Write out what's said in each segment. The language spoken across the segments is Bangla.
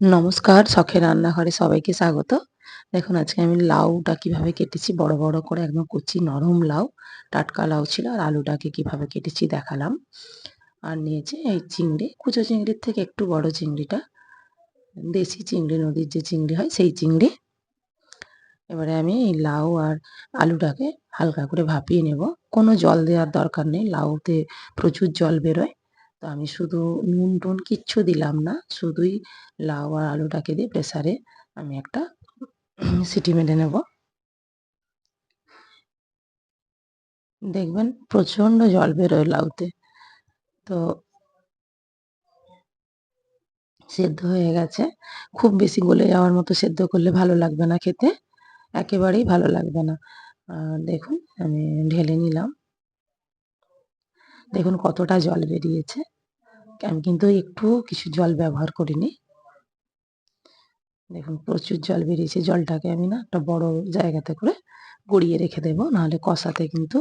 নমস্কার, শখের রান্নাঘরে সবাইকে স্বাগত। দেখুন, আজকে আমি লাউটা কীভাবে কেটেছি, বড় বড় করে একদম কচি নরম লাউ, টাটকা লাউ ছিল, আর আলুটাকে কীভাবে কেটেছি দেখালাম। আর নিয়েছি এই চিংড়ি, কুচো চিংড়ির থেকে একটু বড় চিংড়িটা, দেশি চিংড়ি, নদীর যে চিংড়ি হয় সেই চিংড়ি। এবারে আমি এই লাউ আর আলুটাকে হালকা করে ভাপিয়ে নেব। কোনো জল দেওয়ার দরকার নেই, লাউতে প্রচুর জল বেরোয়। তো আমি শুধু নুন টুন কিচ্ছু দিলাম না, শুধুই লাউ আর আলুটাকে দিয়ে প্রেসারে আমি একটা সিটি মেরে নেব। দেখবেন প্রচণ্ড জল বেরোয় লাউতে। তো সেদ্ধ হয়ে গেছে। খুব বেশি গলে যাওয়ার মতো সেদ্ধ করলে ভালো লাগবে না খেতে। একেবারেই ভালো লাগবে না। দেখুন, আমি ঢেলে নিলাম। দেখুন কতটা জল বেরিয়েছে। আমি কিন্তু একটু কিছু জল ব্যবহার করিনি। দেখুন, প্রচুর জল বেরিয়েছে। জলটাকে আমি না একটা বড় জায়গাতে করে গড়িয়ে রেখে দেবো, নাহলে কষাতে কিন্তু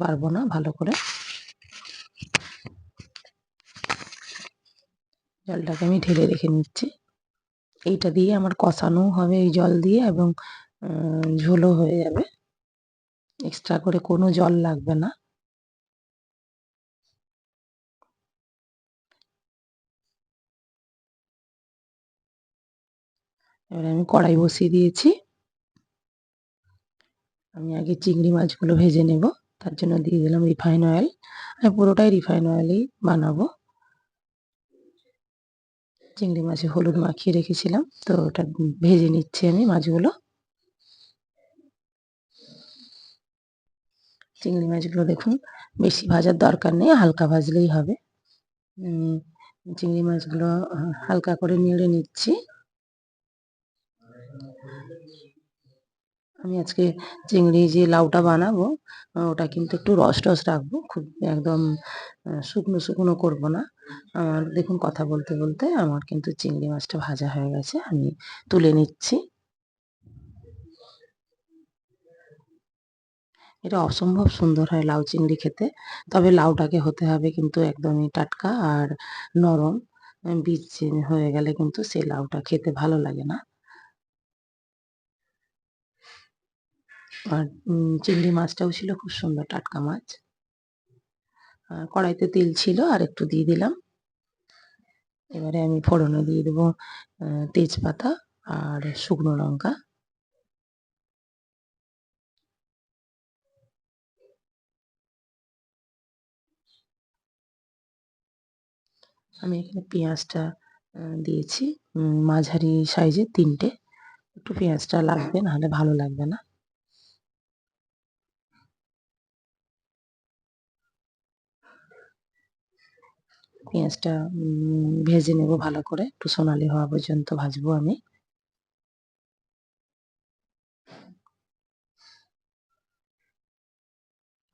পারব না ভালো করে। জলটাকে আমি ঢেলে রেখে নিচ্ছি। এইটা দিয়ে আমার কষানো হবে এই জল দিয়ে এবং ঝোলও হয়ে যাবে। এক্সট্রা করে কোনো জল লাগবে না। এবারে আমি কড়াই বসিয়ে দিয়েছি। আমি আগে চিংড়ি মাছগুলো ভেজে নেব, তার জন্য দিয়ে দিলাম রিফাইন অয়েল। আমি পুরোটাই রিফাইন অয়েলেই বানাবো। চিংড়ি মাছে হলুদ মাখিয়ে রেখেছিলাম, তো ওটা ভেজে নিচ্ছি আমি মাছগুলো। চিংড়ি মাছগুলো দেখুন, বেশি ভাজার দরকার নেই, হালকা ভাজলেই হবে। চিংড়ি মাছগুলো হালকা করে নেড়ে নিচ্ছি। আমি আজকে চিংড়ি যে লাউটা বানাবো ওটা কিন্তু একটু রস টস রাখব, খুব একদম শুকনো শুকনো করব না। আমার দেখুন কথা বলতে বলতে আমার কিন্তু চিংড়ি মাছটা ভাজা হয়ে গেছে, আমি তুলে নিচ্ছি। এটা অসম্ভব সুন্দর হয় লাউ চিংড়ি খেতে, তবে লাউটাকে হতে হবে কিন্তু একদমই টাটকা আর নরম বীজ হয়ে গেলে কিন্তু সেই লাউটা খেতে ভালো লাগে না। আর চিংড়ি মাছটাও ছিল খুব সুন্দর টাটকা মাছ। কড়াইতে তেল ছিল আর একটু দিয়ে দিলাম। এবারে আমি ফোড়নে দিয়ে দেবো তেজপাতা আর শুকনো লঙ্কা। আমি এখানে পেঁয়াজটা দিয়েছি মাঝারি সাইজের তিনটে। একটু পেঁয়াজটা লাগবে, নাহলে ভালো লাগবে না। পেঁয়াজটা ভেজে নেব ভালো করে। একটু সোনালি হওয়া পর্যন্ত ভাজবো আমি।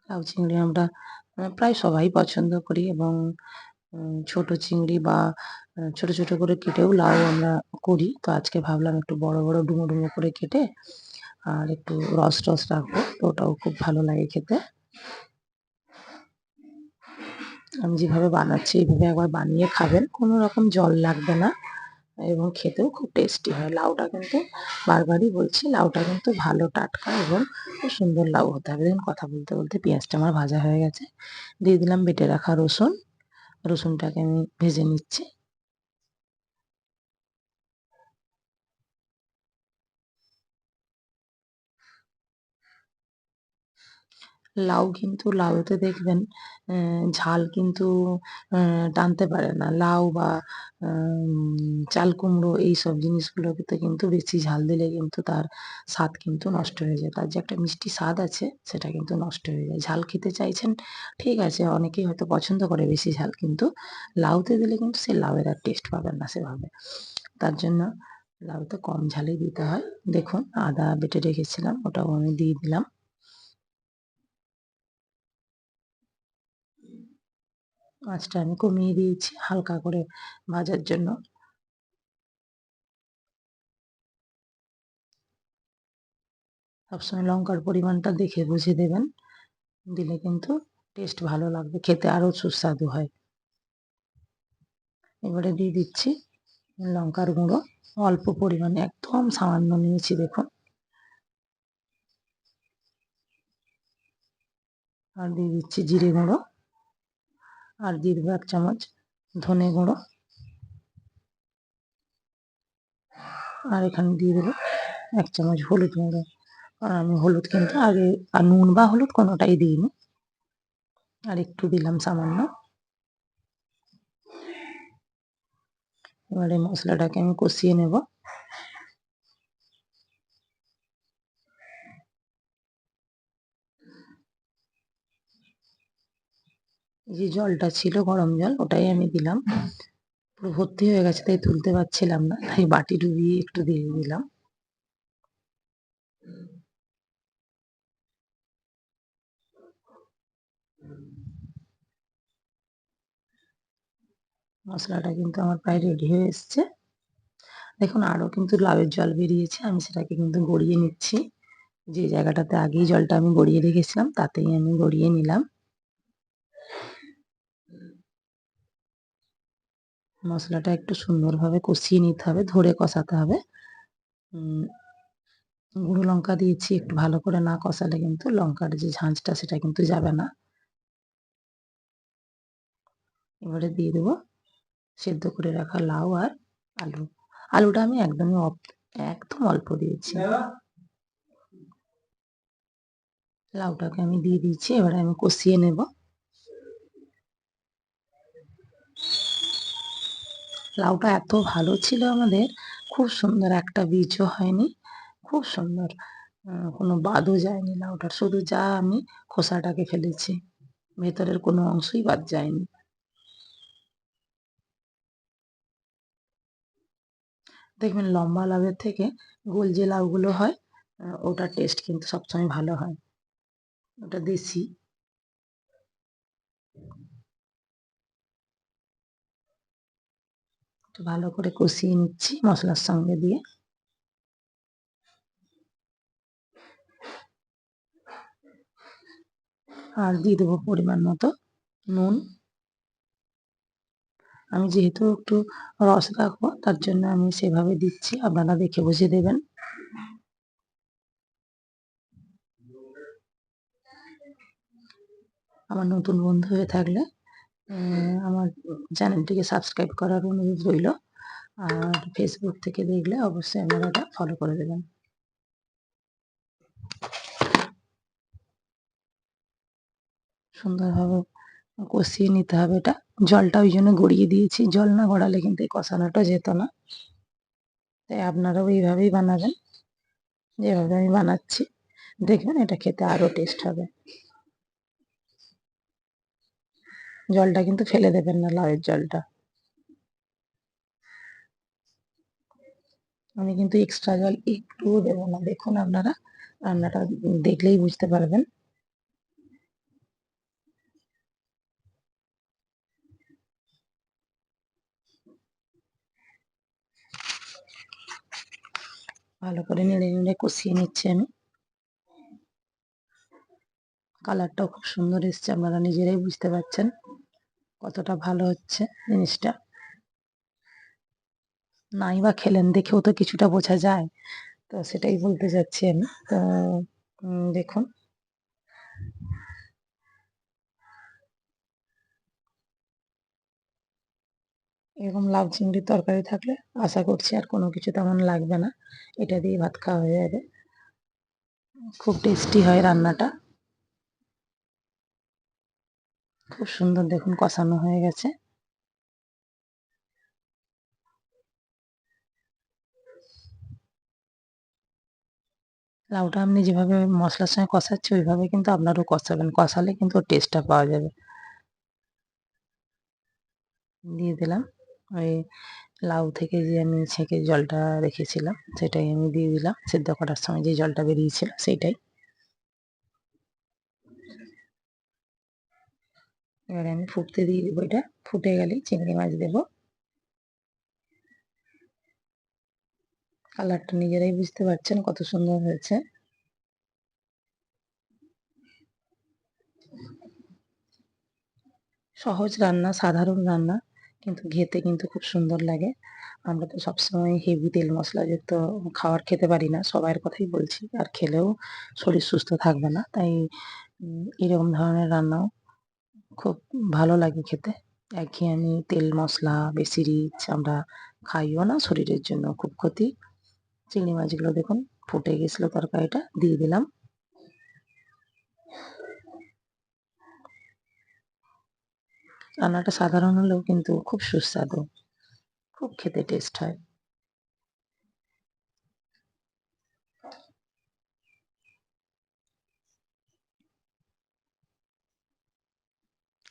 লাউ চিংড়ি আমরা প্রায় সবাই পছন্দ করি এবং ছোট চিংড়ি বা ছোট ছোট করে কেটেও লাউ আমরা করি। তো আজকে ভাবলাম একটু বড় বড় ডুমো ডুমো করে কেটে আর একটু রস টস রাখব। তো ওটাও খুব ভালো লাগে খেতে। আমি যেভাবে বানাচ্ছি, এইভাবে একবার বানিয়ে খাবেন। কোনো রকম জল লাগবে না এবং খেতেও খুব টেস্টি হয়। লাউটা কিন্তু বারবারই বলছি, লাউটা কিন্তু ভালো, টাটকা এবং খুব সুন্দর লাউ হতে হবে। দেখুন, কথা বলতে বলতে পেঁয়াজটা আমার ভাজা হয়ে গেছে। দিয়ে দিলাম বেটে রাখা রসুন। রসুনটাকে আমি ভেজে নিচ্ছি। লাউ কিন্তু লাউতে দেখবেন ঝাল কিন্তু টানতে পারে না। লাউ বা চাল কুমড়ো এইসব জিনিসগুলোতে কিন্তু বেশি ঝাল দিলে কিন্তু তার স্বাদ কিন্তু নষ্ট হয়ে যায়। তার যে একটা মিষ্টি স্বাদ আছে, সেটা কিন্তু নষ্ট হয়ে যায়। ঝাল খেতে চাইছেন, ঠিক আছে, অনেকেই হয়তো পছন্দ করে বেশি ঝাল, কিন্তু লাউতে দিলে কিন্তু সে লাউয়ের আর টেস্ট পাবেন না সেভাবে। তার জন্য লাউতে কম ঝালেই দিতে হয়। দেখুন, আদা বেটে রেখেছিলাম, ওটাও আমি দিয়ে দিলাম। মাছটা আমি কমিয়ে দিয়েছি হালকা করে ভাজার জন্য। সবসময় লঙ্কার পরিমাণটা দেখে বুঝে দেবেন, দিলে কিন্তু টেস্ট ভালো লাগবে, খেতে আরও সুস্বাদু হয়। এবারে দিয়ে দিচ্ছি লঙ্কার গুঁড়ো, অল্প পরিমাণে, একদম সামান্য নিয়েছি দেখুন। আর দিয়ে দিচ্ছি জিরে গুঁড়ো। আর দেবো এক চামচ ধনে গুঁড়ো। আর এখানে দিয়ে দেবো এক চামচ হলুদ গুঁড়ো। কারণ আমি হলুদ কিন্তু আগে, আর নুন বা হলুদ কোনোটাই দিইনি। আর একটু দিলাম সামান্য। এবারে মশলাটাকে আমি কষিয়ে নেব। যে জলটা ছিল, গরম জল, ওটাই আমি দিলাম। পুরো ভর্তি হয়ে গেছে, তাই তুলতে পারছিলাম না। তাই বাটি ডুবিয়ে একটু দিয়ে দিলাম। মশলাটা কিন্তু আমার প্রায় রেডি হয়ে এসছে। দেখুন, আরও কিন্তু লাউয়ের জল বেরিয়েছে, আমি সেটাকে কিন্তু গড়িয়ে নিচ্ছি। যে জায়গাটাতে আগেই জলটা আমি গড়িয়ে রেখেছিলাম, তাতেই আমি গড়িয়ে নিলাম। মশলাটা একটু সুন্দরভাবে কষিয়ে নিতে হবে, ধরে কষাতে হবে। গুঁড়ো লঙ্কা দিয়েছি, একটু ভালো করে না কষালে কিন্তু লঙ্কার যে ঝাঁঝটা সেটা কিন্তু যাবে না। এবারে দিয়ে দেবো সেদ্ধ করে রাখা লাউ আর আলু। আলুটা আমি একদমই একদম অল্প দিয়েছি। লাউটাকে আমি দিয়ে দিয়েছি, এবারে আমি কষিয়ে নেব। লাউটা এত ভালো ছিল আমাদের, খুব সুন্দর একটা বীজও হয়নি, খুব সুন্দর কোনো বাদও যায়নি লাউটার, শুধু যা আমি খোসাটাকে ফেলেছি, ভেতরের কোনো অংশই বাদ যায়নি। দেখবেন লম্বা লাউয়ের থেকে গোল যে লাউগুলো হয় ওটার টেস্ট কিন্তু সবসময় ভালো হয়। ওটা দেশি। একটু ভালো করে কষিয়ে নিচ্ছি মশলার সঙ্গে দিয়ে। আর দিয়ে দেবো পরিমাণ মতো নুন। আমি যেহেতু একটু রস রাখব, তার জন্য আমি সেভাবে দিচ্ছি। আপনারা দেখে বুঝে দেবেন। আমার নতুন বন্ধু হয়ে থাকলে আমার চ্যানেলটিকে সাবস্ক্রাইব করার অনুরোধ রইল। আর ফেসবুক থেকে দেখলে অবশ্যই আপনারা ফলো করে দেবেন। সুন্দরভাবে কষিয়ে নিতে হবে এটা। জলটা ওই জন্য গড়িয়ে দিয়েছি। জল না গড়ালে কিন্তু এই কষানোটা যেত না। তাই আপনারাও এইভাবেই বানাবেন। যেভাবে আমি বানাচ্ছি, দেখবেন এটা খেতে আরও টেস্ট হবে। জলটা কিন্তু ফেলে দেবেন না, লাউয়ের জলটা। আমি কিন্তু এক্সট্রা জল একটুও দেবো না। দেখুন আপনারা, রান্নাটা দেখলেই বুঝতে পারবেন। ভালো করে নেড়ে নেড়ে কষিয়ে নিচ্ছি আমি। কালারটাও খুব সুন্দর এসছে, আপনারা নিজেরাই বুঝতে পারছেন। কতটা ভালো হচ্ছে জিনিসটা। নাই বা খেলেন, দেখেও তো কিছুটা বোঝা যায়। তো সেটাই বলতে যাচ্ছি আমি। তো দেখুন। এরকম লাউ চিংড়ির তরকারি থাকলে আশা করছি আর কোনো কিছু তেমন লাগবে না। এটা দিয়ে ভাত খাওয়া হয়ে যাবে। খুব টেস্টি হয় রান্নাটা। খুব সুন্দর দেখুন কষানো হয়ে গেছে। লাউটা আপনি যেভাবে মশলার সঙ্গে কষাচ্ছে, ওইভাবে কিন্তু আপনারও কষাবেন। কষালে কিন্তু টেস্টটা পাওয়া যাবে। দিয়ে দিলাম। ওই লাউ থেকে যে আমি ছেঁকে জলটা রেখেছিলাম, সেটাই আমি দিয়ে দিলাম। সেদ্ধ করার সময় যে জলটা বেরিয়েছিল, সেইটাই। এবারে আমি ফুটতে দিয়ে দেবো এটা। ফুটে গেলেই চিংড়ি মাছ দেবো। কালারটা নিজেরাই বুঝতে পারছেন কত সুন্দর হয়েছে। সহজ রান্না, সাধারণ রান্না, কিন্তু খেতে কিন্তু খুব সুন্দর লাগে। আমরা তো সবসময় হেভি তেল মশলাযুক্ত খাবার খেতে পারি না সবার কথাই বলছি। আর খেলেও শরীর সুস্থ থাকবে না, তাই এরকম ধরনের রান্নাও খুব ভালো লাগে খেতে। একঘেয়েমি তেল মশলা বেশি রিচ আমরা খাইও না, শরীরের জন্য খুব ক্ষতি। চিংড়ি মাছগুলো দেখুন, ফুটে গেছিল তরকারিটা, দিয়ে দিলাম। রান্নাটা সাধারণ হলেও কিন্তু খুব সুস্বাদু, খুব খেতে টেস্ট হয়।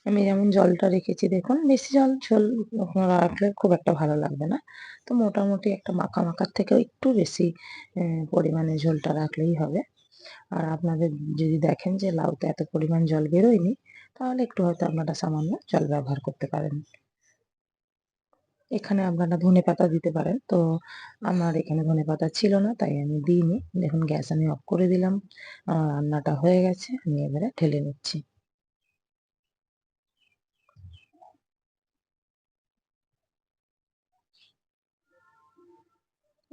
আমি যেমন জলটা রেখেছি, দেখুন, বেশি জল, ঝোল রাখলে খুব একটা ভালো লাগবে না। তো মোটামুটি একটা মাখা মাখার থেকেও একটু বেশি পরিমাণে ঝোলটা রাখলেই হবে। আর আপনাদের যদি দেখেন যে লাউতে এত পরিমাণ জল বেরোয়নি, তাহলে একটু হয়তো আপনারা সামান্য জল ব্যবহার করতে পারেন। এখানে আপনারা ধনে পাতা দিতে পারেন। তো আমার এখানে ধনে পাতা ছিল না, তাই আমি দিইনি। দেখুন, গ্যাস আমি অফ করে দিলাম। আমার রান্নাটা হয়ে গেছে, আমি এবারে ঢেলে নিচ্ছি।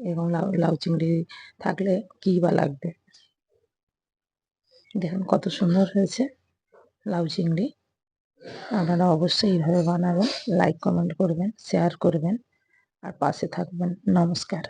এরকম লাউ লাউ চিংড়ি থাকলে কী বা লাগবে? দেখুন কত সুন্দর হয়েছে লাউ চিংড়ি। আপনারা অবশ্যই এইভাবে বানাবেন লাইক কমেন্ট করবেন শেয়ার করবেন, আর পাশে থাকবেন। নমস্কার।